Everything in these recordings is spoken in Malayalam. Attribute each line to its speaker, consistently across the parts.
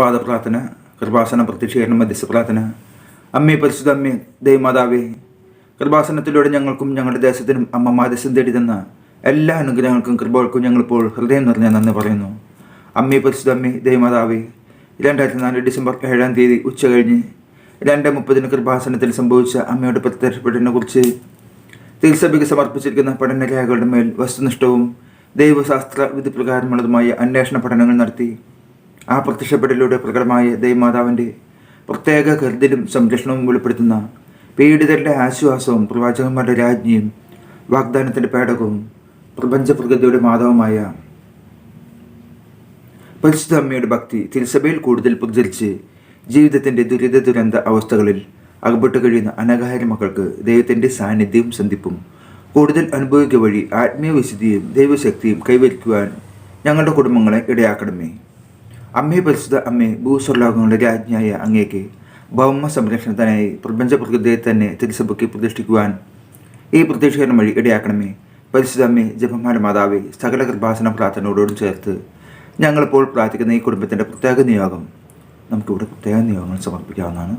Speaker 1: പ്രഭാത പ്രാർത്ഥന കൃപാസന പ്രത്യക്ഷീകരണ മധ്യസ്ഥ പ്രാർത്ഥന അമ്മേ പരിശുദ്ധ അമ്മേ ദൈവമാതാവേ കൃപാസനത്തിലൂടെ ഞങ്ങൾക്കും ഞങ്ങളുടെ ദേശത്തിനും അമ്മ മാധ്യസ്ഥം തേടി തന്ന എല്ലാ അനുഗ്രഹങ്ങൾക്കും കൃപകൾക്കും ഞങ്ങളിപ്പോൾ ഹൃദയം നിറഞ്ഞ നന്ദി പറയുന്നു. അമ്മേ പരിശുദ്ധ അമ്മേ ദൈവമാതാവേ രണ്ടായിരത്തി നാല് ഡിസംബർ ഏഴാം തീയതി ഉച്ച കഴിഞ്ഞ് രണ്ട് മുപ്പതിന് കൃപാസനത്തിൽ സംഭവിച്ച അമ്മയുടെ പ്രത്യക്ഷപ്പെട്ടതിനെ കുറിച്ച് തിരുസഭയ്ക്ക് സമർപ്പിച്ചിരിക്കുന്ന പഠനരേഖകളുടെ മേൽ വസ്തുനിഷ്ഠവും ദൈവശാസ്ത്ര വിധി പ്രകാരമുള്ളതുമായ അന്വേഷണ പഠനങ്ങൾ നടത്തി ആ പ്രത്യക്ഷപ്പെടലിലൂടെ പ്രകടമായ ദൈവമാതാവിന്റെ പ്രത്യേക കരുതലും സംരക്ഷണവും വെളിപ്പെടുത്തുന്ന പീഡിതരുടെ ആശ്വാസവും പ്രവാചകന്മാരുടെ രാജ്ഞിയും വാഗ്ദാനത്തിന്റെ പേടകവും പ്രപഞ്ച പ്രകൃതിയുടെ മാധവമായ പരിശുദ്ധ അമ്മയുടെ ഭക്തി തിരുസഭയിൽ കൂടുതൽ പ്രചരിച്ച് ജീവിതത്തിന്റെ ദുരിത ദുരന്ത അവസ്ഥകളിൽ അകപ്പെട്ട് കഴിയുന്ന അനകാര്യ മക്കൾക്ക് ദൈവത്തിന്റെ സാന്നിധ്യവും സന്ധിപ്പും കൂടുതൽ അനുഭവിക്കുക വഴി ആത്മീയ വിശുദ്ധിയും ദൈവശക്തിയും കൈവരിക്കുവാൻ ഞങ്ങളുടെ കുടുംബങ്ങളെ ഇടയാക്കണമേ. അമ്മേ പരിശുദ്ധ അമ്മേ ഭൂസ്വർലോകങ്ങളുടെ രാജ്ഞിയായ അങ്ങേക്ക് ഭൗമ സംരക്ഷണത്തിനായി പ്രപഞ്ച പ്രകൃതിയെ തന്നെ തിരുസഭയ്ക്ക് പ്രതിഷ്ഠിക്കുവാൻ ഈ പ്രത്യക്ഷീകരണം വഴി ഇടയാക്കണമേ. പരിശുദ്ധ അമ്മേ ജപമാല മാതാവേ സകല കൃപാസന പ്രാർത്ഥനയോടും ചേർത്ത് ഞങ്ങളിപ്പോൾ പ്രാർത്ഥിക്കുന്ന ഈ കുടുംബത്തിന്റെ പ്രത്യേക നിയോഗം നമുക്കിവിടെ പ്രത്യേക നിയോഗങ്ങൾ സമർപ്പിക്കാവുന്നതാണ്.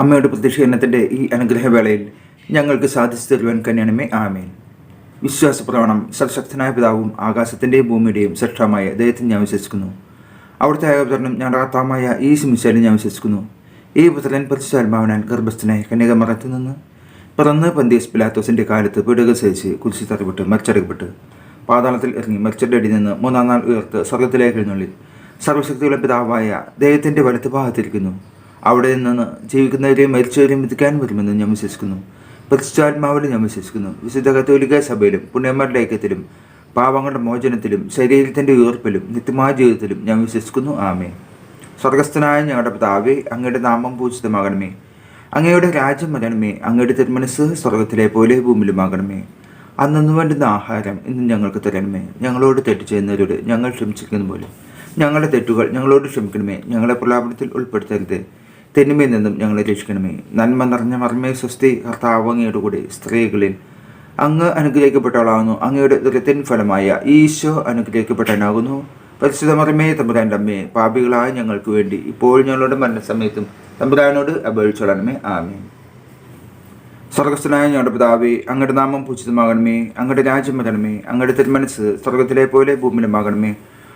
Speaker 1: അമ്മയുടെ പ്രതിഷേധത്തിന്റെ ഈ അനുഗ്രഹവേളയിൽ ഞങ്ങൾക്ക് സാധിച്ചു തരുവാൻ കന്യാണമേ ആമേൻ. വിശ്വാസപ്രവണം സർശക്തനായ പിതാവും ആകാശത്തിന്റെയും ഭൂമിയുടെയും ശ്രേഷ്ഠമായ ദൈവത്തിൽ ഞാൻ വിശ്വസിക്കുന്നു. അവിടുത്തെ ഏകപുത്രനും ഞങ്ങളുടെ കർത്താവായ ഈ സിമിശാലും ഞാൻ വിശ്വസിക്കുന്നു. ഈ പുത്രൻ പരിശുദ്ധാത്മാവനാൽ ഗർഭസ്ഥനായ കന്യകമറത്തു നിന്ന് പിറന്ന് പന്തീസ് പിലാത്തോസിന്റെ കാലത്ത് പീടുകൾ സഹിച്ച് കുരിശി തറിപ്പെട്ട് മരിച്ചടക്കപ്പെട്ട്. പാതാളത്തിൽ ഇറങ്ങി മരിച്ചയുടെ അടിയിൽ നിന്ന് മൂന്നാം നാൾ ഉയർത്ത് സ്വർഗത്തിലേക്ക് എഴുന്നള്ളിൽ സർവശക്തിയുള്ള പിതാവായ ദൈവത്തിന്റെ വലത്ത് ഭാഗത്തിരിക്കുന്നു അവിടെ നിന്ന് ജീവിക്കുന്നവരെയും മരിച്ചവരെയും വിധിക്കാൻ വരുമെന്ന് ഞാൻ വിശ്വസിക്കുന്നു. പരിശുദ്ധാത്മാവിലും ഞാൻ വിശ്വസിക്കുന്നു. വിശുദ്ധ കത്തോലിക്ക സഭയിലും പുണ്യന്മാരുടെ ഐക്യത്തിലും പാവങ്ങളുടെ മോചനത്തിലും ശരീരത്തിന്റെ ഉയർപ്പിലും നിത്യമായ ജീവിതത്തിലും ഞാൻ വിശ്വസിക്കുന്നു. ആമേ സ്വർഗസ്ഥനായ ഞങ്ങളുടെ പിതാവേ അങ്ങയുടെ നാമം പൂജിതമാകണമേ. അങ്ങയുടെ രാജ്യം വരണമേ. അങ്ങയുടെ തിരുമനസ് സ്വർഗത്തിലെ പോലെ ഭൂമിയിലുമാകണമേ. അന്നു വേണ്ടുന്ന ആഹാരം ഇന്ന് ഞങ്ങൾക്ക് തരണമേ. ഞങ്ങളോട് തെറ്റ് ചെയ്യുന്നവരോട് ഞങ്ങൾ ക്ഷമിച്ചിരിക്കുന്ന പോലെ ഞങ്ങളുടെ തെറ്റുകൾ ഞങ്ങളോട് ക്ഷമിക്കണമേ. ഞങ്ങളെ പ്രലാപനത്തിൽ ഉൾപ്പെടുത്തരുത്. തെന്മയിൽ നിന്നും ഞങ്ങളെ രക്ഷിക്കണമേ. നന്മ നിറഞ്ഞ മർമ്മേ സ്വസ്തി കർത്താവ് അങ്ങയുടെ സ്ത്രീകളിൽ അങ്ങ് അനുഗ്രഹിക്കപ്പെട്ടവളാകുന്നു. അങ്ങയുടെ ദുരിതൻ ഫലമായ ഈശോ അനുഗ്രഹിക്കപ്പെട്ടവനാകുന്നു. പരിശുദ്ധ മർമ്മയെ തമ്പുരാന്റെ അമ്മയെ പാപികളായ ഞങ്ങൾക്ക് വേണ്ടി ഇപ്പോൾ ഞങ്ങളുടെ മരണസമയത്തും തമ്പുരാനോട് അപേക്ഷിച്ചോളണമേ. ആമേ സ്വർഗസ്ഥനായ ഞങ്ങളുടെ പിതാവേ അങ്ങയുടെ നാമം പൂജിതമാകണമേ. അങ്ങയുടെ രാജ്യം വരണമേ. അങ്ങയുടെ തിരുമനസ് സ്വർഗത്തിലെ പോലെ ഭൂമിയിലുമാകണമേ.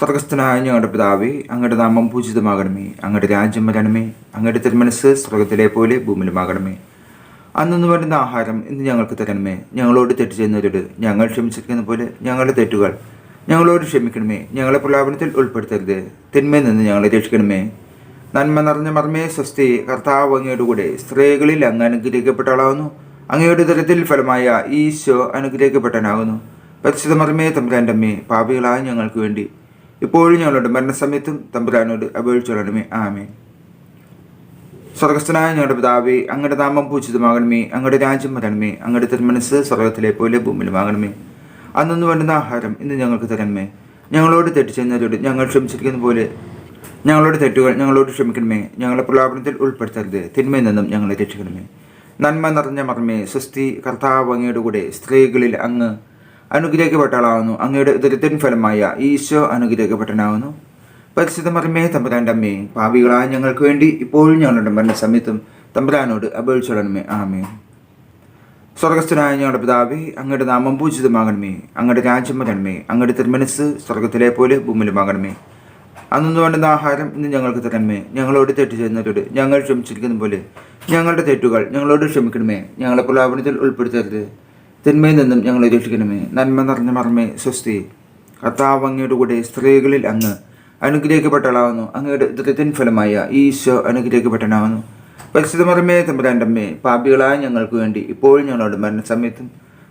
Speaker 1: സ്വർഗസ്ഥനായ ഞങ്ങളുടെ പിതാവേ അങ്ങയുടെ നാമം പൂജിതമാകണമേ. അങ്ങയുടെ രാജ്യം വരണമേ. അങ്ങയുടെ തിരുമനസ് സ്വർഗത്തിലെ പോലെ ഭൂമിയിലുമാകണമേ. അന്നു വരുന്ന ആഹാരം ഇന്ന് ഞങ്ങൾക്ക് തരണമേ. ഞങ്ങളോട് തെറ്റ് ചെയ്യുന്നവരോട് ഞങ്ങൾ ക്ഷമിച്ചിരിക്കുന്ന പോലെ ഞങ്ങളുടെ തെറ്റുകൾ ഞങ്ങളോട് ക്ഷമിക്കണമേ. ഞങ്ങളെ പ്രലാപനത്തിൽ ഉൾപ്പെടുത്തരുത്. തിന്മയിൽ നിന്ന് ഞങ്ങളെ രക്ഷിക്കണമേ. നന്മ നിറഞ്ഞ മർമ്മേ സ്വസ്തി കർത്താവ് അങ്ങയുടെ കൂടെ സ്ത്രീകളിൽ അങ്ങ് അനുഗ്രഹിക്കപ്പെട്ടവളാകുന്നു. അങ്ങയുടെ തരത്തിൽ ഫലമായ ഈശോ അനുഗ്രഹിക്കപ്പെട്ടനാകുന്നു പരിശുദ്ധ മർമ്മേ തമ്പുരാന്റെ അമ്മേ പാപികളായ ഞങ്ങൾക്ക് വേണ്ടി ഇപ്പോഴും ഞങ്ങളുടെ മരണസമയത്തും തമ്പുരാനോട് അപേക്ഷിച്ചോളണമേ ആമേ സ്വർഗസ്ഥനായ ഞങ്ങളുടെ പിതാവേ അങ്ങയുടെ നാമം പൂജിതമാകണമേ അങ്ങയുടെ രാജ്യം വരണമേ അങ്ങയുടെ തിരുമനസ് സ്വർഗത്തിലെ പോലെ ഭൂമിയിലുമാകണമേ അന്നു വേണ്ടുന്ന ആഹാരം ഇന്ന് ഞങ്ങൾക്ക് തരണമേ. ഞങ്ങളോട് തെറ്റ് ഞങ്ങൾ ക്ഷമിച്ചിരിക്കുന്ന പോലെ ഞങ്ങളുടെ തെറ്റുകൾ ഞങ്ങളോട് ക്ഷമിക്കണമേ. ഞങ്ങളെ പ്രലാപനത്തിൽ ഉൾപ്പെടുത്തരുത്. തിന്മയിൽ നിന്നും ഞങ്ങളെ രക്ഷിക്കണമേ. നന്മ നിറഞ്ഞ മർമ്മേ സ്വസ്തി കർത്താവ് അങ്ങയുടെ കൂടെ സ്ത്രീകളിൽ അങ്ങ് അനുഗ്രഹിക്കപ്പെട്ടവളാവുന്നു അങ്ങയുടെ ദുരിതൻ ഫലമായ ഈശോ അനുഗ്രഹിക്കപ്പെട്ടനാവുന്നു പരിശുദ്ധ മർമ്മേ തമ്പുരാന്റെ അമ്മേ പാപികളായ ഞങ്ങൾക്ക് വേണ്ടി ഇപ്പോഴും ഞങ്ങളുടെ മരണ സമയത്തും തമ്പുരാനോട് അപേക്ഷിച്ചോളണമേ ആമേ സ്വർഗസ്ഥനായ ഞങ്ങളുടെ പിതാവി അങ്ങയുടെ നാമം പൂജിതമാകണമേ. അങ്ങയുടെ രാജ്യം വരണമേ. അങ്ങയുടെ തിരുമനസ് സ്വർഗത്തിലെ പോലെ ഭൂമിയിലുമാകണമേ അന്നു വേണ്ടുന്ന ആഹാരം ഇന്ന് ഞങ്ങൾക്ക് തരണമേ. ഞങ്ങളോട് തെറ്റ് ചെയ്യുന്നവരോട് ഞങ്ങൾ ക്ഷമിച്ചിരിക്കുന്ന പോലെ ഞങ്ങളുടെ തെറ്റുകൾ ഞങ്ങളോട് ക്ഷമിക്കണമേ. ഞങ്ങളെ പ്രലാപനത്തിൽ ഉൾപ്പെടുത്തരുത്. തിന്മയിൽ നിന്നും ഞങ്ങളെ രക്ഷിക്കണമേ. നന്മ നിറഞ്ഞ മർമ്മേ സ്വസ്തി. കർത്താവ് കൂടെ സ്ത്രീകളിൽ അങ്ങ് അനുഗ്രഹിക്കപ്പെട്ടളാവുന്നു അങ്ങയുടെ ദൃത്തിൻ ഫലമായ ഈശോ അനുഗ്രഹിക്കപ്പെട്ടനാവുന്നു പരിശുദ്ധമറമേ തമ്പുരാന്റെ തമ്പുരാന്റമ്മേ പാപികളായ ഞങ്ങൾക്ക് വേണ്ടി ഇപ്പോഴും ഞങ്ങളോട് മരണസമയത്തും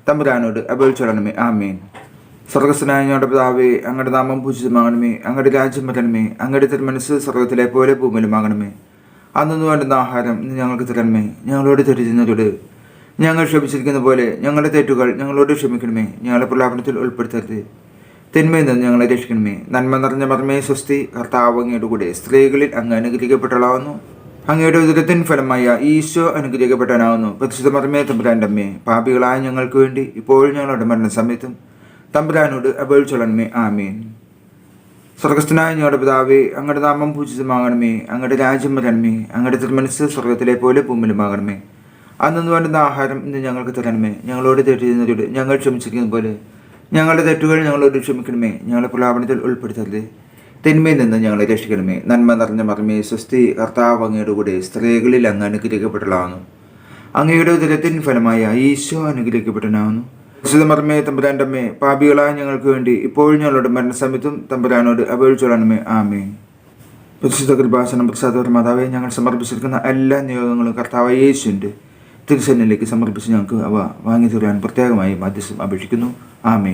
Speaker 1: തമ്പുരാനോട് അപേക്ഷിച്ചോളണമേ ആമേൻ. സ്വർഗസ്വനായ ഞങ്ങളുടെ പിതാവേ അങ്ങയുടെ നാമം പൂജിതമാകണമേ അങ്ങയുടെ രാജ്യം വരണമേ. അങ്ങയുടെ തിരുമനസ് സ്വർഗത്തിലെ പോലെ ഭൂമിയിലുമാകണമേ അന്നു വേണ്ടുന്ന ആഹാരം ഞങ്ങൾക്ക് തരണമേ. ഞങ്ങളോട് തെറ്റിച്ചവരോട് ഞങ്ങൾ ക്ഷമിച്ചിരിക്കുന്ന പോലെ ഞങ്ങളുടെ തെറ്റുകൾ ഞങ്ങളോട് ക്ഷമിക്കണമേ. ഞങ്ങളെ പ്രലാപനത്തിൽ ഉൾപ്പെടുത്തരുത്. തിന്മയിൽ നിന്ന് ഞങ്ങളെ രക്ഷിക്കണമേ. നന്മ നിറഞ്ഞ മർമ്മേ സ്വസ്തി കർത്താവ് അങ്ങയുടെ കൂടെ സ്ത്രീകളിൽ അങ്ങ് അനുഗ്രഹിക്കപ്പെട്ടളാവുന്നു അങ്ങയുടെ ഉദരത്തിൻ ഫലമായ ഈശോ അനുഗ്രഹിക്കപ്പെട്ടവനാവുന്നു. പരിശുദ്ധ മർമ്മേ തമ്പുരാന്റമ്മേ പാപികളായ ഞങ്ങൾക്ക് വേണ്ടി ഇപ്പോഴും ഞങ്ങളുടെ മരണസമയത്തും തമ്പുരാനോട് അപേക്ഷിച്ചോളണമേ ആമേൻ. സ്വർഗസ്ഥനായ ഞങ്ങളുടെ പിതാവേ അങ്ങയുടെ നാമം പൂജിതമാകണമേ. അങ്ങയുടെ രാജ്യം വരണമേ. അങ്ങയുടെ തിരുമനസ് സ്വർഗത്തിലെ പോലെ ഭൂമിയിലുമാകണമേ. അന്നു വേണ്ടുന്ന ആഹാരം ഇന്ന് ഞങ്ങൾക്ക് തരണമേ. ഞങ്ങളോട് തെറ്റ് ഞങ്ങൾ ക്ഷമിച്ചിരിക്കുന്ന പോലെ ഞങ്ങളുടെ തെറ്റുകൾ ഞങ്ങളോട് ക്ഷമിക്കണമേ. ഞങ്ങളെ പ്രലാപനത്തിൽ ഉൾപ്പെടുത്തരുത്. തിന്മയിൽ നിന്ന് ഞങ്ങളെ രക്ഷിക്കണമേ. നന്മ നിറഞ്ഞ മറമേ സ്വസ്തി കർത്താവ് അങ്ങയുടെ കൂടെ സ്ത്രീകളിൽ അങ്ങ് അനുഗ്രഹിക്കപ്പെട്ടതാവുന്നു അങ്ങയുടെ ഉദരത്തിൻ ഫലമായ ഈശോ അനുഗ്രഹിക്കപ്പെട്ടനാവുന്നു വിശുദ്ധമർമ്മേ തമ്പുരാന്റെ അമ്മേ പാപികളായ ഞങ്ങൾക്ക് വേണ്ടി ഇപ്പോഴും ഞങ്ങളുടെ മരണസമയത്തും തമ്പുരാനോട് അപേക്ഷിച്ചോളണമേ. ആമേ പരിശുദ്ധ കൃപാസനം പ്രസാദപര മാതാവെ ഞങ്ങൾ സമർപ്പിച്ചിരിക്കുന്ന എല്ലാ നിയോഗങ്ങളും കർത്താവ് യേശുവിന്റെ തിരുസന്നിലേക്ക് സമർപ്പിച്ച് ഞങ്ങൾക്ക് അവ വാങ്ങി തരുവാൻ പ്രത്യേകമായി മധ്യസ്ഥം അപേക്ഷിക്കുന്നു. ആമേ